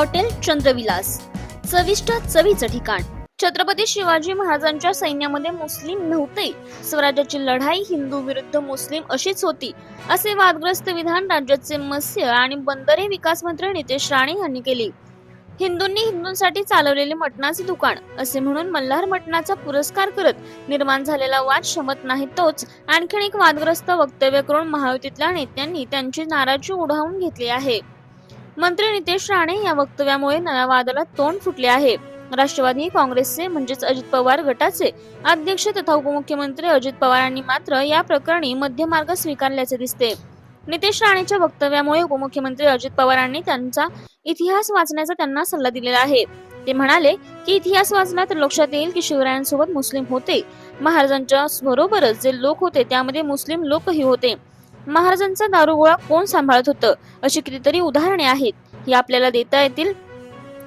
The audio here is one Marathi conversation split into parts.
हॉटेल चंद्रविलास. चविष्ट चवीचं ठिकाण. छत्रपती शिवाजी महाराजांच्या सैन्यामध्ये मुस्लिम नव्हते. स्वराज्याची लढाई हिंदू विरुद्ध मुस्लिम अशीच होती. असे वादग्रस्त विधान राज्याचे मत्स्य आणि बंदरे विकास मंत्री नितेश राणे यांनी केले. हिंदूंनी हिंदूंसाठी चालवलेले मटणाचे दुकान असे म्हणून मल्हार मटणाचा पुरस्कार करत निर्माण झालेला वाद शमत नाही तोच आणखीन एक वादग्रस्त वक्तव्य करून महायुतीतल्या नेत्यांनी त्यांची नाराजी उडावून घेतली आहे. मंत्री नितेश राणे या वक्तव्यामुळे नव्या वादाला तोंड फुटले आहे. राष्ट्रवादी काँग्रेसचे म्हणजेच अजित पवार गटाचे अध्यक्ष तथा उपमुख्यमंत्री अजित पवारांनी मात्र या प्रकरणी मध्यमार्ग स्वीकारल्याचे दिसते. नितेश राणेच्या वक्तव्यामुळे उपमुख्यमंत्री अजित पवारांनी त्यांचा इतिहास वाचण्याचा त्यांना सल्ला दिलेला आहे. ते म्हणाले की इतिहास वाचला तर लक्षात येईल की शिवरायांसोबत मुस्लिम होते. महाराजांच्या बरोबरच जे लोक होते त्यामध्ये मुस्लिम लोकही होते. महाराजांचा दारुगोळा कोण सांभाळत होतं? अशी कितीतरी उदाहरणे आहेत. ही आपल्याला देता येतील?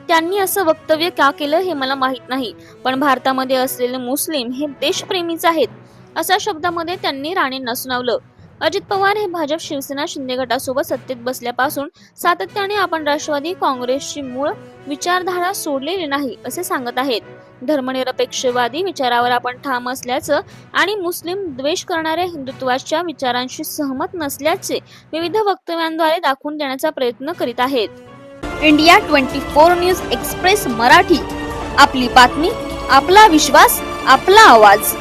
त्यांनी असं वक्तव्य का केलं हे मला माहीत नाही. पण भारतामध्ये असलेले मुस्लिम हे देशप्रेमीच आहेत. अशा शब्दामध्ये त्यांनी राणेंना सुनावलं अजित पवार हे भाजप शिवसेना शिंदे गटासोबत सत्तेत बसल्यापासून सातत्याने आपण राष्ट्रवादी काँग्रेसची मूळ विचारधारा सोडलेली नाही असे सांगत आहेत. धर्मनिरपेक्षवादी विचारावर आपण ठाम असल्याचं आणि मुस्लिम द्वेष करणाऱ्या हिंदुत्वाच्या विचारांशी सहमत नसल्याचे विविध वक्तव्यांद्वारे दाखवून देण्याचा प्रयत्न करीत आहेत. India twenty four news express Marathi. आपली बातमी आपला विश्वास आपला आवाज.